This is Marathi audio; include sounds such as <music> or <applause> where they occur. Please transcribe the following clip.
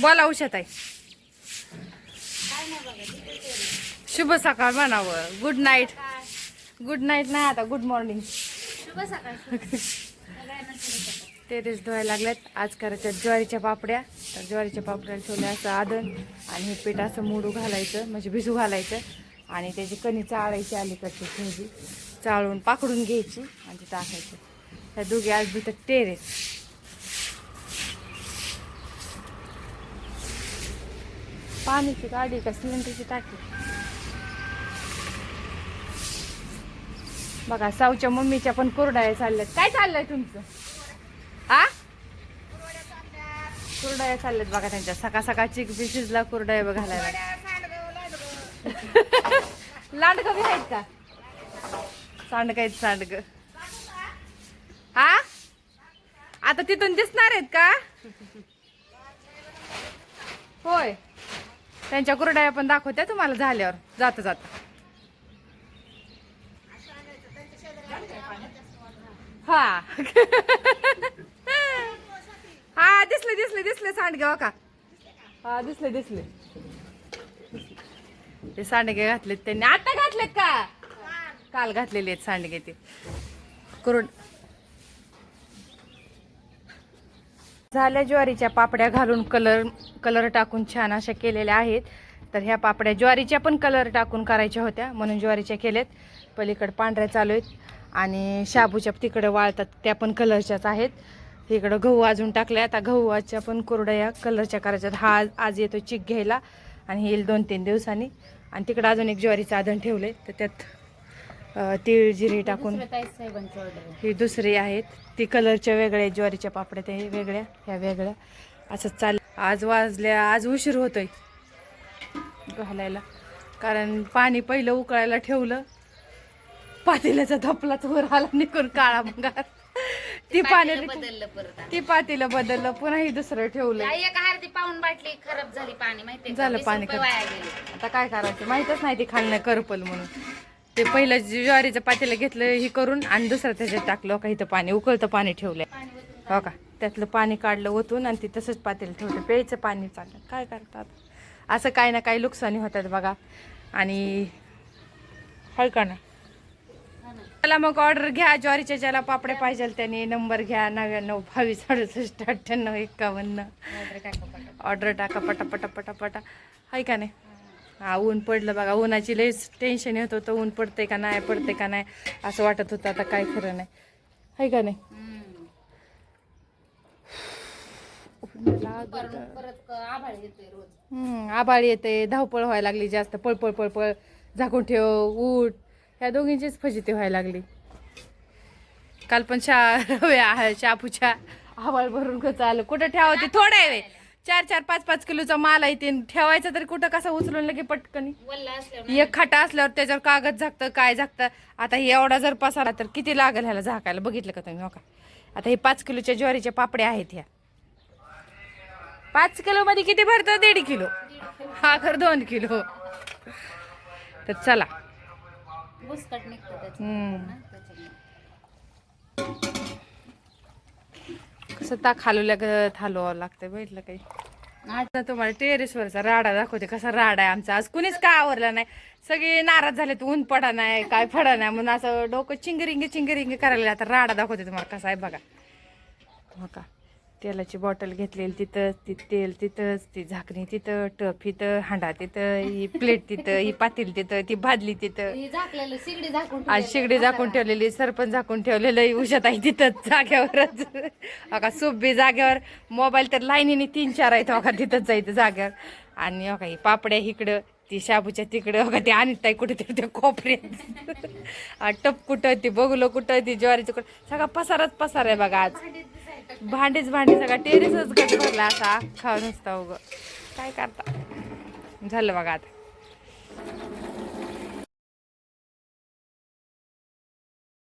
बोला आहे शुभ सकाळ म्हणावं. गुड नाईट गुड नाईट नाही आता गुड मॉर्निंग शुभ सकाळ टेरेस धुवायला लागल्यात आज करायच्या ज्वारीच्या पापड्या. तर ज्वारीच्या पापड्या ठेवल्या असं आदन आणि हे पीठ असं मोडू घालायचं म्हणजे भिजू घालायचं. आणि त्याची कणी चाळायची अलीकडची ठेवली. चाळून पाकडून घ्यायची आणि ती टाकायची. ह्या दोघी आज धुतात टेरेस. पाण्याची गाडी का सिलेंडरची टाकी? बघा साऊच्या मम्मीच्या पण कुरड्या चालल्यात. काय चाललंय तुमचं? आ? कुरड्या चालल्यात बघा त्यांच्या. सकाळ सकाळ चिक बी शिजला कुरड्या बघ घालायला. <laughs> लांडग बी आहेत का? सांडग आहेत सांडग. हा आता तिथून दिसणार आहेत का होय त्यांच्या कुरड्या पण दाखवत्या तुम्हाला झाल्यावर. जाता जाता. हा. हा दिसले दिसले दिसले सांडगे का हा दिसले दिसले. ते सांडगे घातलेत त्यांनी. आता घातलेत का? काल घातलेले आहेत सांडगे ते. कुरड झाल्या ज्वारीच्या पापड्या घालून कलर कलर टाकून छान अशा केलेल्या आहेत. तर ह्या पापड्या ज्वारीच्या पण कलर टाकून करायच्या होत्या म्हणून ज्वारीच्या केल्यात पलीकडे पांढऱ्या चालू आहेत आणि शाबूच्या तिकडे वाळतात त्या पण कलरच्याच आहेत. इकडं गहू अजून टाकल्या आता गहूच्या पण कुरड्या कलरच्या करायच्यात. हा आज- येतो चिक घ्यायला आणि येईल दोन तीन दिवसांनी. आणि तिकडं अजून एक ज्वारीचं आधण आहे तर त्यात तीळ जिरे टाकून. ही दुसरी आहेत. ती कलरच्या वेगळ्या ज्वारीच्या पापड्या त्या वेगळ्या ह्या वेगळ्या. असं चाल आज वाजल्या आज उशीर होतोय घालायला. कारण पाणी पहिलं उकळायला ठेवलं पातेल्याचा धपलाच वर आला निघून काळा मगार. ती पाण्याला बदललं परत ती पातेलं बदललं पुन्हा ही दुसरं ठेवलं. एक अर्धी पाऊन बाटली खराब झाली पाणी माहितीये का? झालं पाणी आता काय करायचं? माहीतच नाही ती खाल्लं करपल म्हणून. ते पहिलं ज्वारीचं पातेलं घेतलं ही करून आणि दुसरं त्याच्यात टाकलं. का इथं पाणी उकळतं पाणी ठेवलंय. हो का? त्यातलं पाणी काढलं ओतून आणि ते तसंच पातेलं ठेवलं. प्यायचं पाणी चाललं. काय करतात? असं काही ना काही नुकसानी होतात बघा. आणि हाय का ना. चला मग ऑर्डर घ्या. ज्वारीच्या ज्याला पापड्या पाहिजे त्याने नंबर घ्या. नव्याण्णव बावीस अडुसष्ट अठ्ठ्याण्णव एकावन्न. ऑर्डर टाका पटापट. ऑर्डर टाका पटा पटा पटा पटा हाय का नाही? हा ऊन पडलं बघा. उन्हाची लईच टेन्शन येत होतं. ऊन पडते का नाही पडते का नाही असं वाटत होतं. आता काय खरं नाही. आहे का नाही? आभाळ येते धावपळ व्हायला लागली जास्त. पळपळ पळपळ झाकून ठेव उठ. ह्या दोघींचीच फजिती व्हायला लागली. काल पण शा <laughs> शापूच्या आभाळ भरून कसं आलं? कुठं ठेवावं थोडं आहे चार चार पाच पाच किलोचा माल आहे ते. ठेवायचा तरी कुठं कसा उचलून लगे पटकनी? एक खाटा असल्यावर त्याच्यावर कागद झाकतं काय झाकतं? आता हे एवढा जर पसारा तर किती लागेल ह्याला झाकायला? बघितलं का तुम्ही? हो का? आता हे पाच किलोच्या ज्वारीच्या पापड्या आहेत ह्या. पाच किलो मध्ये किती भरतं? दीड किलो. हा खर दोन किलो. तर चला. हम्म. स्वतः त्याच्यामुळे. कसं थालवावं हलवल्या गत लागतं बघितलं काही. आता तुम्हाला टेरेसवरचा राडा दाखवते कसा राडा आहे आमचा. आज कुणीच काय आवरला नाही? सगळे नाराज झाले ऊन पडा नाही काय पडा नाही म्हणून असं डोकं चिंगरिंग चिंगरिंग करायला आता राडा दाखवते तुम्हाला कसा आहे बघा. हो का तेलाची बॉटल घेतलेली तिथंच ती तेल तिथंच ती झाकणी तिथं टप इथं हांडा तिथं ही प्लेट तिथं ही पातेल तिथं ती भाजली तिथं. आज. शिगडी झाकून ठेवलेली सरपण झाकून ठेवलेलं उशात आहे तिथंच जाग्यावरच अका सूप बी जाग्यावर मोबाईल तर लाईनीने तीन चार आहेत अका तिथंच जायचं जाग्यावर आणि अका ही पापड्या इकडं ती शाबूच्या तिकडं अका ती आणत ताई कुठे कोपऱ्यात. आ, टप कुठं ती बघलो कुठं ती ज्वारीचं कुठं. सगळा पसारच पसार आहे बघा आज. भांडीच भांडी सगळा. टेरेसच गट भरला असा अख्खा नुसता उग. काय करता? झालं बघा आता.